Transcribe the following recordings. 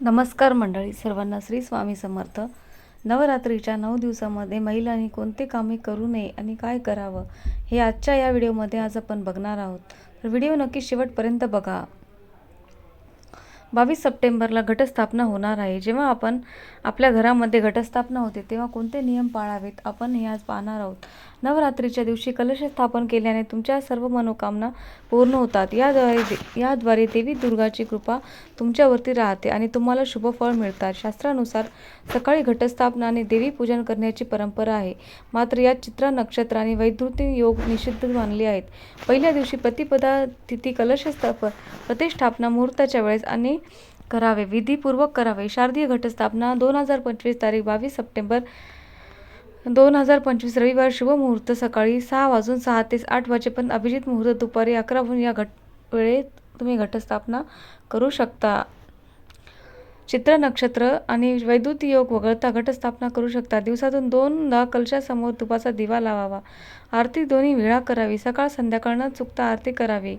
नमस्कार मंडळी सर्वांना श्री स्वामी समर्थ. नवरात्रीच्या नऊ दिवसामध्ये महिलांनी कोणते कामे करू नये आणि काय करावं हे आजच्या या व्हिडिओमध्ये आज आपण बघणार आहोत. तर व्हिडिओ नक्की शेवटपर्यंत बघा. बावीस सप्टेंबरला घटस्थापना होणार आहे. जेव्हा आपण आपल्या घरामध्ये घटस्थापना होते तेव्हा कोणते नियम पाळावेत? आपण हे आज पाहणार आहोत. नवरात्रीच्या दिवशी कलश स्थापन केल्याने तुमच्या सर्व मनोकामना पूर्ण होतात. याद्वारे दे- याद्वारे देवी दुर्गाची कृपा तुमच्यावरती राहते आणि तुम्हाला शुभ फळ मिळतात. शास्त्रानुसार सकाळी घटस्थापना आणि देवी पूजन करण्याची परंपरा आहे. मात्र यात चित्रा नक्षत्र आणि वैद्युती योग निषिद्ध मानले आहेत. पहिल्या दिवशी प्रतिपदा तिथी कलश स्थाप प्रतिष्ठापना मुहूर्ताच्या वेळेस आणि करावे. विधीपूर्वक करावे. शारदीय घटस्थापना दोन हजार पंचवीस तारीख बावीस सप्टेंबर दोन हजार पंचवीस रविवार शुभमुहूर्त सकाळी सहा वाजून सहा ते आठ वाजेपर्यंत अभिजित मुहूर्त दुपारी अकरा वाजून या घट वेळेत तुम्ही घटस्थापना करू शकता. चित्र नक्षत्र आणि वैद्युत योग वगळता घटस्थापना करू शकता. दिवसातून दोनदा कलशासमोर तुपाचा दिवा लावावा. आरती दोन्ही वेळा करावी. सकाळ संध्याकाळ न चुकता आरती करावी.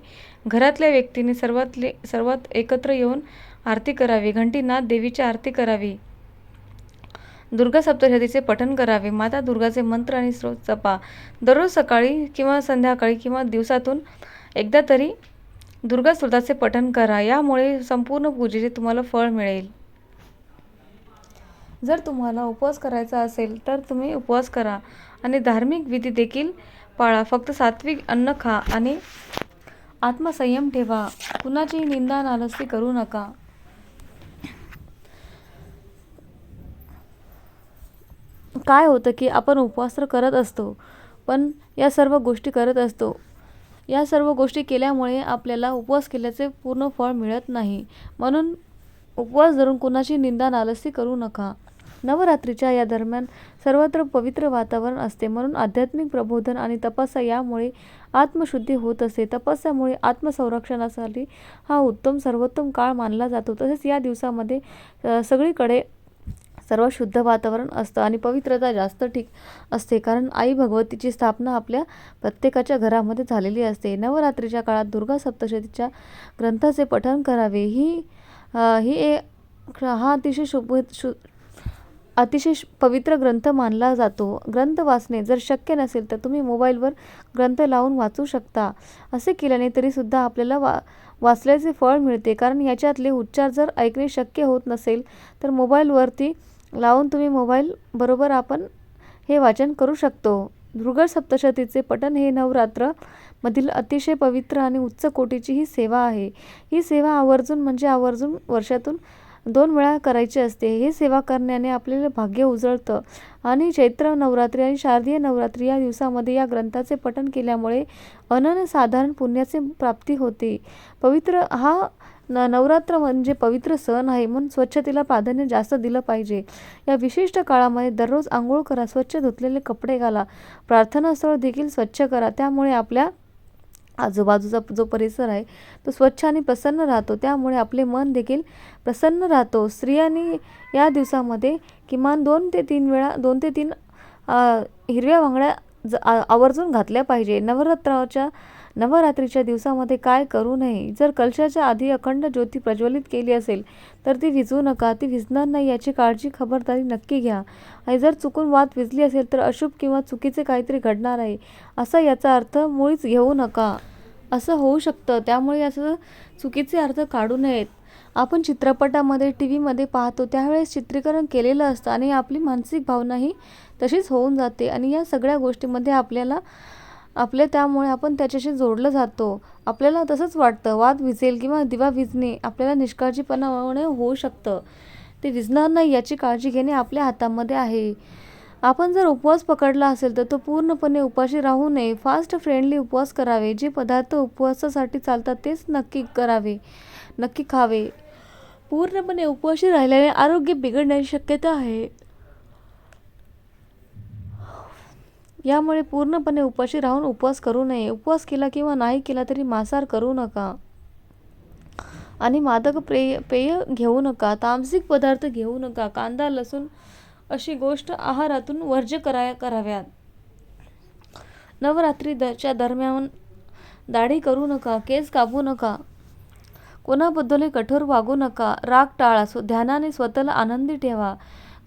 घरातल्या व्यक्तीने सर्वातले सर्वात एकत्र येऊन आरती करावी. घंटीनाथ देवीची आरती करावी. दुर्गा सप्तशतीचे पठण करावे. माता दुर्गाचे मंत्र आणि स्रोत जपा. दररोज सकाळी किंवा संध्याकाळी किंवा दिवसातून एकदा तरी दुर्गा स्तोत्राचे पठण करा. यामुळे संपूर्ण पूजेचे तुम्हाला फळ मिळेल. जर तुम्हाला उपवास करायचा असेल तर तुम्ही उपवास करा आणि धार्मिक विधी देखील पाळा. फक्त सात्विक अन्न खा आणि आत्मसंयम ठेवा. कुणाची निंदा नालस्ती करू नका. काय होतं की आपण उपवास तर करत असतो पण या सर्व गोष्टी करत असतो. या सर्व गोष्टी केल्यामुळे आपल्याला उपवास केल्याचे पूर्ण फळ मिळत नाही. म्हणून उपवास धरून कुणाची निंदा नालस्ती करू नका. नवरात्रीच्या या दरम्यान सर्वत्र पवित्र वातावरण असते. म्हणून आध्यात्मिक प्रबोधन आणि तपस्या यामुळे आत्मशुद्धी होत असते. तपस्यामुळे आत्मसंरक्षणासाठी हा उत्तम सर्वोत्तम काळ मानला जातो. तसेच या दिवसामध्ये सगळीकडे सर्व शुद्ध वातावरण असतं आणि पवित्रता जास्त ठीक असते. कारण आई भगवतीची स्थापना आपल्या प्रत्येकाच्या घरामध्ये झालेली असते. नवरात्रीच्या काळात दुर्गा सप्तशतीच्या ग्रंथाचे पठण करावे ही अ, ही ए हा अतिशय शुभ शु अतिशय श- पवित्र ग्रंथ मानला जातो. ग्रंथ वाचणे जर शक्य नसेल तर तुम्ही मोबाईलवर ग्रंथ लावून वाचू शकता. असे केल्याने तरीसुद्धा आपल्याला वा वाचल्याचे फळ मिळते. कारण याच्यातले उच्चार जर ऐकणे शक्य होत नसेल तर मोबाईलवरती लावून तुम्ही मोबाईल बरोबर आपण हे वाचन करू शकतो. दुर्गा सप्तशतीचे पठण हे नवरात्र मधील अतिशय पवित्र आणि उच्च कोटीची ही सेवा आहे. ही सेवा आवर्जून म्हणजे आवर्जून वर्षातून दोन वेळा करायची असते. हे सेवा करण्याने आपल्याला भाग्य उजळतं आणि चैत्र नवरात्री आणि शारदीय नवरात्री या दिवसामध्ये या ग्रंथाचे पठण केल्यामुळे अनन्यसाधारण पुण्याचे प्राप्ती होते. पवित्र हा न नवरात्र म्हणजे पवित्र सण आहे म्हणून स्वच्छतेला प्राधान्य जास्त दिलं पाहिजे. या विशिष्ट काळामध्ये दररोज आंघोळ करा स्वच्छ धुतलेले कपडे घाला प्रार्थनास्थळ देखील स्वच्छ करा. त्यामुळे आपल्या आजूबाजूचा जो परिसर आहे तो स्वच्छ आणि प्रसन्न राहतो. त्यामुळे आपले मन देखील प्रसन्न राहतो. स्त्रियांनी या दिवसामध्ये किमान दोन ते तीन वेळा दोन ते तीन हिरव्या बांगड्या ज आवर्जून घातल्या पाहिजे. नवरात्राच्या नवरात्रीच्या दिवसामध्ये काय करू नये? जर कलशाच्या आधी अखंड ज्योती प्रज्वलित केली असेल तर ती विजू नका ती विजणार नाही याची काळजी खबरदारी नक्की घ्या. आणि जर चुकून वात विजली असेल तर अशुभ किंवा चुकीचे काहीतरी घडणार आहे असा याचा अर्थ मुळीच घेऊ नका. असं होऊ शकतं त्यामुळे असं चुकीचे अर्थ काढू नयेत. आपण चित्रपटामध्ये टी व्हीमध्ये पाहतो त्यावेळेस चित्रीकरण केलेलं असतं आणि आपली मानसिक भावनाही तशीच होऊन जाते. आणि या सगळ्या गोष्टीमध्ये आपल्याला आपले त्यामुळे आपण त्याच्याशी जोडलं जातो. आपल्याला तसंच वाटतं. वाद विजेल किंवा दिवा विजणे आपल्याला निष्काळजीपणामुळे होऊ शकतं. ते विजणार नाही याची काळजी घेणे आपल्या हातामध्ये आहे. आपण जर उपवास पकडला असेल तर तो पूर्णपणे उपाशी राहू नये. फास्ट फ्रेंडली उपवास करावे. जे पदार्थ उपवासासाठी चालतात तेच नक्की करावे. नक्की खावे. पूर्णपणे उपवाशी राहिल्याने आरोग्य बिघडण्याची शक्यता आहे. यामुळे पूर्णपणे उपाशी राहून उपवास करू नये. उपवास केला किंवा नाही केला तरी मांसाहार करू नका. आणि मादक पेय पेय घेऊ नका. तामसिक पदार्थ घेऊ नका. कांदा लसूण अशी गोष्ट आहारातून वर्ज्य करा कराव्यात. नवरात्री दरम्यान दाढी करू नका. केस कापू नका. कोणाबद्दलही कठोर वागू नका. राग टाळा. स्व ध्यानाने स्वतःला आनंदी ठेवा.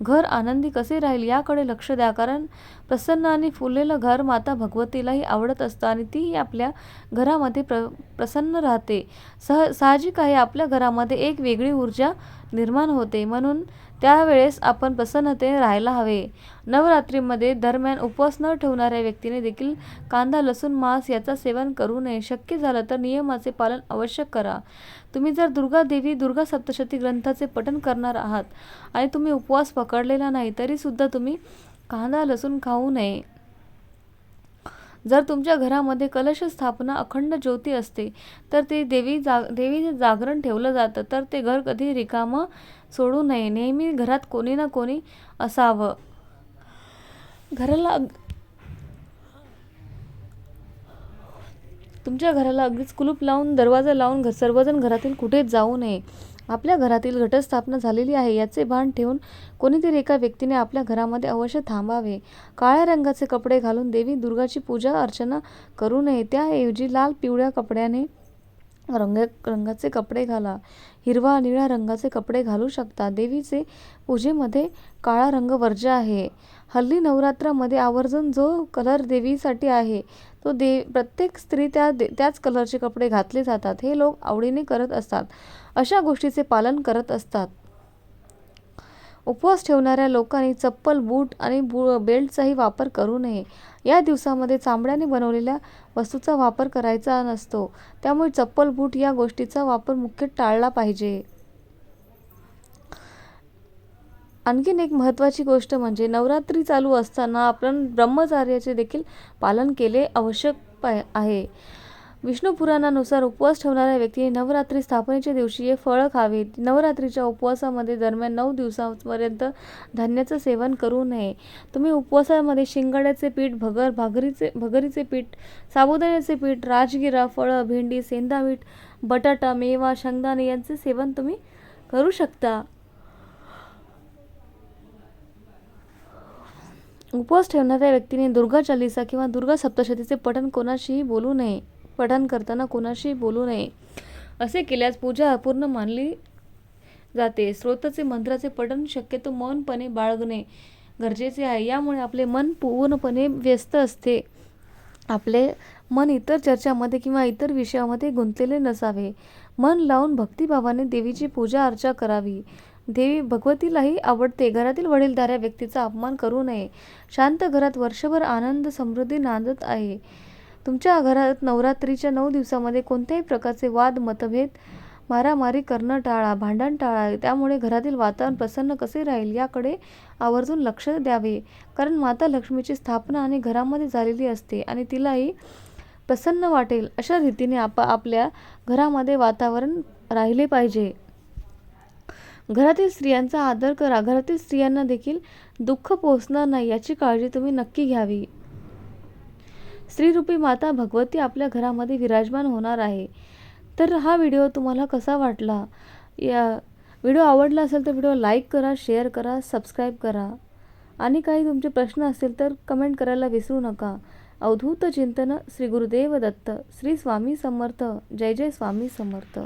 घर आनंदी कसे राहील याकडे लक्ष द्या कारण प्रसन्न आणि फुललेलं घर माता भगवतीलाही आवडत असतं आणि तीही आपल्या घरामध्ये प्र प्रसन्न राहते. सह साहजिक आहे आपल्या घरामध्ये एक वेगळी ऊर्जा निर्माण होते. म्हणून त्यावेळेस आपण प्रसन्नतेने राहायला हवे. नवरात्रीमध्ये दरम्यान उपवास न ठेवणाऱ्या व्यक्तीने देखील कांदा लसूण मांस याचा सेवन करू नये. शक्य झालं तर नियमाचे पालन अवश्य करा. तुम्ही जर दुर्गा देवी दुर्गा सप्तशती ग्रंथाचे पठण करणार आहात आणि तुम्ही उपवास पकडलेला नाही तरीसुद्धा तुम्ही कांदा लसूण खाऊ नये. जर तुमच्या घरामध्ये कलश स्थापना अखंड ज्योती असते तर ते देवी जा देवीचे जागरण ठेवलं जातं तर ते घर कधी रिकामं सोडू नये. नेहमी घरात कोणी ना कोणी असावं. घराला अग- तुमच्या घराला अगदीच कुलूप लावून दरवाजा लावून घर सर्वजण घरातील कुठेच जाऊ नये. आपल्या घरातील घटस्थापना झालेली आहे याचे भान ठेवून कोणीतरी एका व्यक्तीने आपल्या घरामध्ये अवश्य थांबावे. काळ्या रंगाचे कपडे घालून देवी दुर्गाची पूजा अर्चना करू नये. त्याऐवजी लाल पिवळ्या कपड्याने रंग रंगाचे कपडे घाला. हिरवा निळ्या रंगाचे कपडे घालू शकता. देवीचे पूजेमध्ये काळा रंग वर्ज्य आहे. हल्ली नवरात्रामध्ये आवर्जून जो कलर देवीसाठी आहे तो दे प्रत्येक स्त्री त्या दे त्याच कलरचे कपडे घातले जातात. हे लोक आवडीने करत असतात. अशा गोष्टीचे पालन करत असतात. उपवास ठेवणाऱ्या लोकांनी चप्पल बूट आणि बू बेल्टचाही वापर करू नये. या दिवसामध्ये चामड्याने बनवलेल्या वस्तूचा वापर करायचा नसतो. त्यामुळे चप्पल बूट या गोष्टीचा वापर मुख्य टाळला पाहिजे. आणखीन एक महत्त्वाची गोष्ट म्हणजे नवरात्री चालू असताना आपण ब्रह्मचार्याचे देखील पालन केले आवश्यक आहे. विष्णू पुराणानुसार उपवास ठेवणाऱ्या व्यक्तीने नवरात्री स्थापनेच्या दिवशी हे फळं खावे. नवरात्रीच्या उपवासामध्ये दरम्यान नऊ दिवसापर्यंत धान्याचं सेवन करू नये. तुम्ही उपवासामध्ये शिंगाड्याचे पीठ भगर भागरीचे भगरीचे पीठ साबुदाण्याचे पीठ राजगिरा फळं भेंडी सेंदामीठ बटाटा मेवा शेंगदाणे यांचे सेवन तुम्ही करू शकता. उपवास ठेवणाऱ्या व्यक्तीने दुर्गा चालिसा किंवा दुर्गा सप्तशतीचे पठण कोणाशीही बोलू नये. पठण करताना कोणाशी बोलू नये. असे केल्यास पूजा अपूर्ण मानली जाते. स्रोताचे मंत्राचे पठण शक्यतो मौनपणे बाळगणे गरजेचे आहे. यामुळे आपले मन पूर्णपणे व्यस्त असते. आपले मन इतर चर्चामध्ये किंवा इतर विषयामध्ये गुंतलेले नसावे. मन लावून भक्तिभावाने देवीची पूजा अर्चा करावी. देवी भगवतीलाही आवडते. घरातील वडीलधाऱ्या व्यक्तीचा अपमान करू नये. शांत घरात वर्षभर आनंद समृद्धी नांदत आहे. तुमच्या घरात नवरात्रीच्या नऊ दिवसामध्ये कोणत्याही प्रकारचे वाद मतभेद मारामारी करणं टाळा भांडण टाळा त्यामुळे घरातील वातावरण प्रसन्न कसे राहील याकडे आवर्जून लक्ष द्यावे. कारण माता लक्ष्मीची स्थापना आणि घरामध्ये झालेली असते आणि तिलाही प्रसन्न वाटेल अशा रीतीने आप आपल्या घरामध्ये वातावरण राहिले पाहिजे. घरातील स्त्रियांचा आदर करा. घरातील स्त्रियांना देखील दुःख पोचणार नाही याची काळजी तुम्ही नक्की घ्यावी. स्त्रीरूपी माता भगवती आपल्या घरामध्ये विराजमान होणार आहे. तर हा व्हिडिओ तुम्हाला कसा वाटला? या व्हिडिओ आवडला असेल तर व्हिडिओ लाईक करा शेअर करा सबस्क्राईब करा. आणि काही तुमचे प्रश्न असतील तर कमेंट करायला विसरू नका. अवधूत चिंतन श्री गुरुदेव दत्त. श्री स्वामी समर्थ. जय जय स्वामी समर्थ.